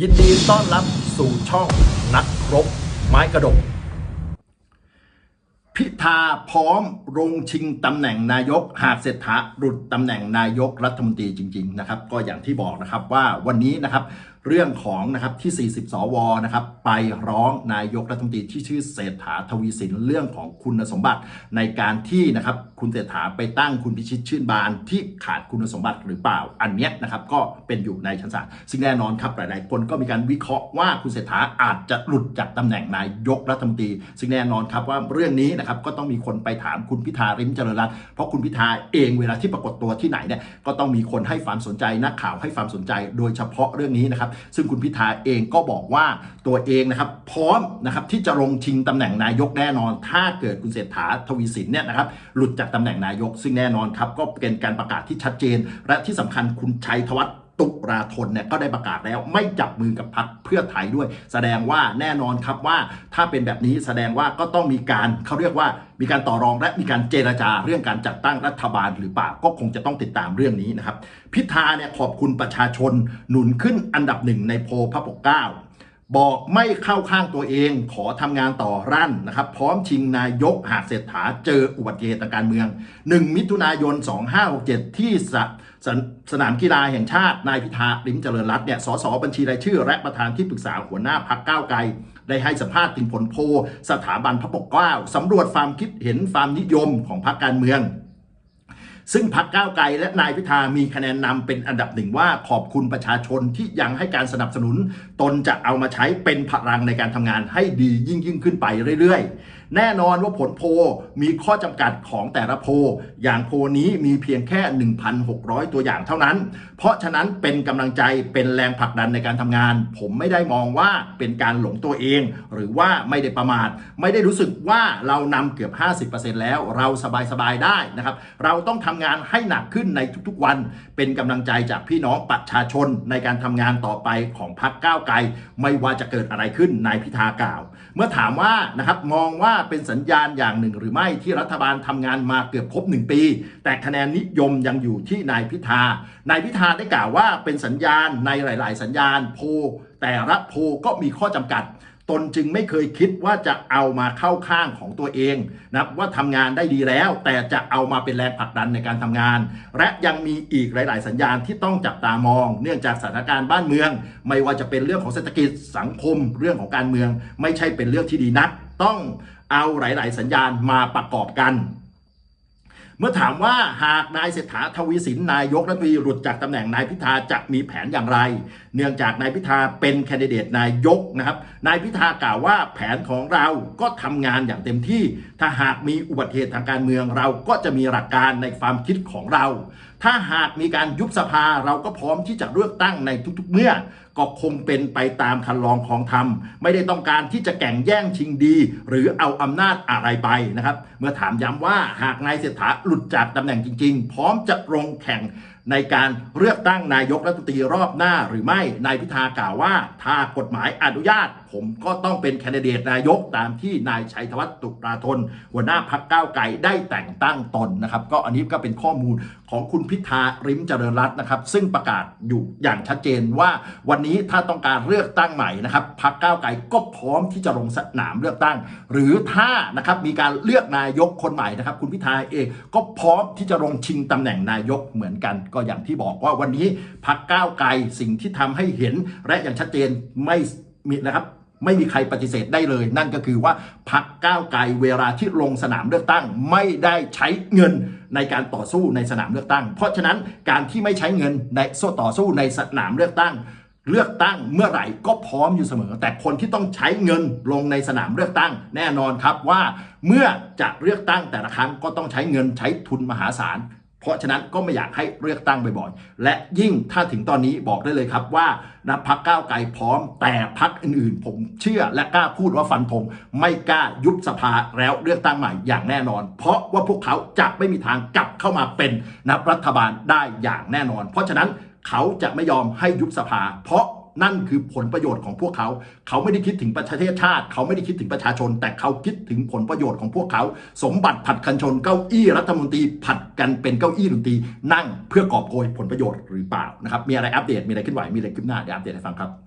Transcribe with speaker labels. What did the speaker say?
Speaker 1: ยินดีต้อนรับสู่ช่องนักรบไม้กระดก พิธาพร้อมลงชิงตำแหน่งนายก หากเศรษฐาหลุดตำแหน่งนายกรัฐมนตรีจริง ๆ นะครับ ก็อย่างที่บอกนะครับว่าวันนี้นะครับ เรื่องของนะครับที่ 40 สวนะครับไปร้องนายกรัฐมนตรีที่ชื่อเศรษฐาทวีสินเรื่องของคุณสมบัติในการที่นะครับคุณเศรษฐาไปตั้งคุณพิชิตชื่นบานที่ขาดคุณสมบัติหรือเปล่าอันเนี้ยนะครับก็เป็นอยู่ในชั้นศาลซึ่งแน่นอนครับหลาย ๆ คนก็มีการวิเคราะห์ว่าคุณเศรษฐาอาจจะหลุดจากตำแหน่งนายกรัฐมนตรี ซึ่งแน่นอนครับว่าเรื่องนี้นะครับก็ต้องมีคนไปถามคุณพิธาริมเจริญรัตน์เพราะคุณพิธาเองเวลาที่ปรากฏตัวที่ไหนเนี่ยก็ต้องมีคนให้ความสนใจนักข่าวให้ความสนใจ โดยเฉพาะเรื่องนี้นะครับซึ่งคุณพิธาเองก็บอกว่าตัวเองนะครับพร้อมนะครับที่จะลงชิงตำแหน่งนายกแน่นอน ถ้าเกิดคุณเศรษฐาทวีสินเนี่ยนะครับหลุดจากตำแหน่งนายกซึ่งแน่นอนครับก็เป็นการประกาศที่ชัดเจน และที่สำคัญคุณชัยธวัฒน์ ตุราธนเนี่ยก็ได้ประกาศแล้วไม่จับมือกับพรรคเพื่อไทยด้วย แสดงว่าแน่นอนครับว่าถ้าเป็นแบบนี้แสดงว่าก็ต้องมีการเขาเรียกว่ามีการต่อรองและมีการเจรจาเรื่องการจัดตั้งรัฐบาลหรือเปล่าก็คงจะต้องติดตามเรื่องนี้นะครับ พิธาเนี่ยขอบคุณประชาชนหนุนขึ้นอันดับหนึ่งในโพพระปกเก้าบอกไม่เข้าข้างตัวเองขอทำงานต่อรั่นนะครับ พร้อมชิงนายกหากเศรษฐาเจออุบัติเหตุทางการเมือง 1 มิถุนายน 2567 ที่ สสนามกีฬาแห่งชาตินายพิธาลิมเจริญรัตน์เนี่ยสสบัญชีรายชื่อ และประธานที่ปรึกษาหัวหน้าพักก้าวไกล ได้ให้สัมภาษณ์ถึงผลโพสถาบันพระปกเกล้าสำรวจความคิดเห็นความนิยมของพรรคการเมืองซึ่งพักก้าวไกลและนายพิธามีคะแนนนำเป็นอันดับหนึ่งว่าขอบคุณประชาชนที่ยังให้การสนับสนุน ตนจะเอามาใช้เป็นพลังในการทำงานให้ดียิ่งยิ่งขึ้นไปเรื่อยๆ แน่นอนว่าผลโพมีข้อจำกัดของแต่ละโพ อย่างโพนี้มีเพียงแค่ 1,600 ตัวอย่างเท่านั้น เพราะฉะนั้นเป็นกำลังใจเป็นแรงผลักดันในการทำงาน ผมไม่ได้มองว่าเป็นการหลงตัวเอง หรือว่าไม่ได้ประมาท ไม่ได้รู้สึกว่าเรานำเกือบ 50%แล้วเราสบายๆได้นะครับ เราต้องทำงานให้หนักขึ้นในทุกๆวัน เป็นกำลังใจจากพี่น้องประชาชนในการทำงานต่อไปของพรรคก้าวไกล ไม่ว่าจะเกิดอะไรขึ้นนายพิธากล่าว เมื่อถามว่านะครับมองว่าเป็นสัญญาณอย่างหนึ่งหรือไม่ที่รัฐบาลทำงานมาเกือบครบ 1 ปี แต่คะแนนนิยมยังอยู่ที่นายพิธานายพิธาได้กล่าวว่าเป็นสัญญาณในหลาย ๆ สัญญาณโพแต่ละโพก็มีข้อจำกัดตนจึงไม่เคยคิดว่าจะเอามาเข้าข้างของตัวเองนะว่าทำงานได้ดีแล้ว แต่จะเอามาเป็นแรงผลักดันในการทำงาน และยังมีอีกหลาย ๆ สัญญาณที่ต้องจับตามอง เนื่องจากสถานการณ์บ้านเมือง ไม่ว่าจะเป็นเรื่องของเศรษฐกิจสังคม เรื่องของการเมือง ไม่ใช่เป็นเรื่องที่ดีนัก ต้องเอาหลาย ๆ สัญญาณมาประกอบกัน เมื่อถามว่าหากนายเศรษฐาทวีสินนายกรัฐมนตรีหลุดจากตำแหน่งนายพิธาจะมีแผนอย่างไร เนื่องจากนายพิธาเป็นแคนดิเดตนายกนะครับ นายพิธากล่าวว่าแผนของเราก็ทำงานอย่างเต็มที่ ถ้าหากมีอุบัติเหตุทางการเมืองเราก็จะมีหลักการในความคิดของเราถ้าหากมีการยุบสภาเราก็พร้อมที่จะเลือกตั้งในทุกๆเมื่อก็คงเป็นไปตามคันลองของธรรม ไม่ได้ต้องการที่จะแข่งแย่งชิงดี หรือเอาอำนาจอะไรไปนะครับ เมื่อถามย้ำว่าหากนายเศรษฐาหลุดจากตำแหน่งจริง ๆ พร้อมจะลงแข่งในการเลือกตั้งนายกรัฐมนตรีรอบหน้าหรือไม่ นายพิธากล่าวว่า ถ้ากฎหมายอนุญาต ผมก็ต้องเป็นแคนดิเดตนายกตามที่นายชัยธวัฒน์ตุลาธน หัวหน้าพักก้าวไกลได้แต่งตั้งตนนะครับ ก็อันนี้ก็เป็นข้อมูลของคุณพิธาริมเจริญรัตน์นะครับ ซึ่งประกาศอยู่อย่างชัดเจนว่าวันนี้ถ้าต้องการเลือกตั้งใหม่นะครับพักก้าวไกลก็พร้อมที่จะลงสนามเลือกตั้ง หรือถ้านะครับมีการเลือกนายกคนใหม่นะครับ คุณพิธาเองก็พร้อมที่จะลงชิงตำแหน่งนายกเหมือนกันก็อย่างที่บอกว่าวันนี้พักก้าวไกลสิ่งที่ทำให้เห็น และอย่างชัดเจนไม่มีนะครับไม่มีใครปฏิเสธได้เลย นั่นก็คือว่าพักก้าวไกลเวลาที่ลงสนามเลือกตั้ง ไม่ได้ใช้เงินในการต่อสู้ในสนามเลือกตั้ง เพราะฉะนั้นการที่ไม่ใช้เงินในโซ่ต่อสู้ในสนามเลือกตั้ง เลือกตั้งเมื่อไหร่ก็พร้อมอยู่เสมอ แต่คนที่ต้องใช้เงินลงในสนามเลือกตั้ง แน่นอนครับว่า เมื่อจะเลือกตั้งแต่ละครั้งก็ต้องใช้เงินใช้ทุนมหาศาล เพราะฉะนั้นก็ไม่อยากให้เลือกตั้งบ่อยๆ และยิ่งถ้าถึงตอนนี้บอกได้เลยครับว่านะพักก้าวไกลพร้อมแต่พักอื่นๆ ผมเชื่อและกล้าพูดว่าฟันธงไม่กล้ายุบสภาแล้วเลือกตั้งใหม่อย่างแน่นอน เพราะว่าพวกเขาจะไม่มีทางกลับเข้ามาเป็นนะรัฐบาลได้อย่างแน่นอน เพราะฉะนั้นเขาจะไม่ยอมให้ยุบสภา เพราะ นั่นคือผลประโยชน์ของพวกเขา เขาไม่ได้คิดถึงประเทศชาติ เขาไม่ได้คิดถึงประชาชน แต่เขาคิดถึงผลประโยชน์ของพวกเขา สมบัติผัดกันชนเก้าอี้รัฐมนตรีผัดกันเป็นเก้าอี้ดนตรีนั่งเพื่อกอบโกยผลประโยชน์หรือเปล่านะครับมีอะไรอัปเดตมีอะไรขึ้นไหวมีอะไรขึ้นหน้าเดี๋ยวอัปเดตให้ฟังครับ